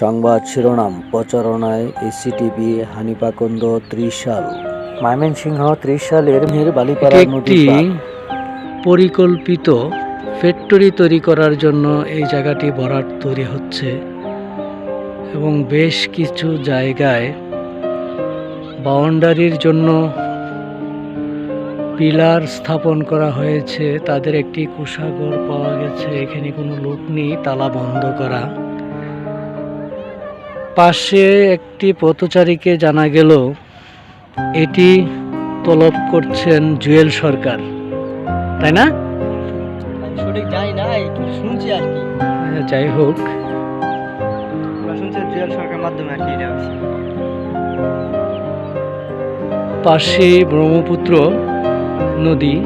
সংবাদ শিরোনাম প্রচারণায় এসিটিভি হানিপাকন্দ ত্রিশাল। ময়মনসিংহ ত্রিশালের মেহের বালিপাড়া একটি পরিকল্পিত ফ্যাক্টরি তৈরি করার জন্য এই জায়গাটি ভরাট তৈরি হচ্ছে এবং বেশ কিছু জায়গায় বাউন্ডারির জন্য পিলার স্থাপন করা হয়েছে। তাদের একটি কুষাগর পাওয়া গেছে। এখানে কোনো লোক নেই। তালা বন্ধ করা। পাশে একটি পথচারীকে জানা গেল এটি তলব করছেন জুয়েল সরকার। তাই না? আমি সঠিক জানি না শুনছি আর কি। আচ্ছা, যাই হোক। শুনছি জুয়েল সরকার মাধ্যমে আর কি। পাশে ব্রহ্মপুত্র নদী।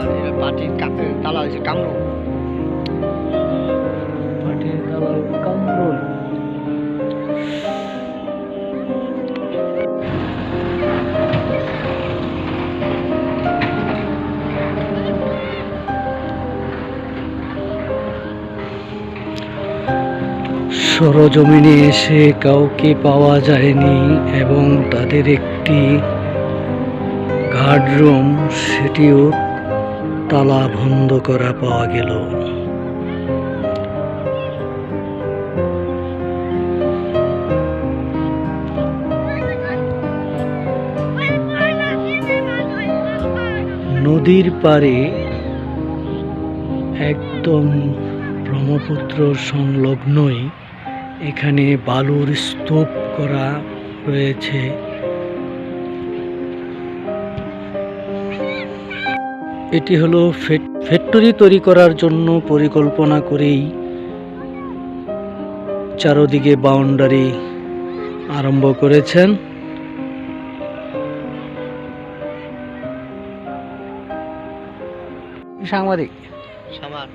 আর এটা সরজমিনে এসে কাউকে পাওয়া যায়নি এবং তাদের একটি গার্ড রুম সেটিও তালা বন্ধ করা পাওয়া গেল। নদীর পাড়ে একদম ব্রহ্মপুত্র সংলগ্নই এখানে বালুর স্তূপ করা রয়েছে এটি হলো ফ্যাক- ফ্যাক্টরি তৈরি করার জন্য পরিকল্পনা করেই চারদিকে বাউন্ডারি আরম্ভ করেছেন। সাংবাদিক। সামার।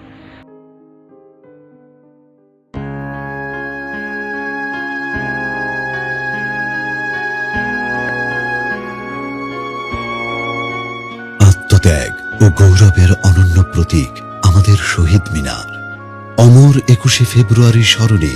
আত্মত্যাগ ও গৌরবের অনন্য প্রতীক আমাদের শহীদ মিনার। অমর একুশে ফেব্রুয়ারি স্মরণে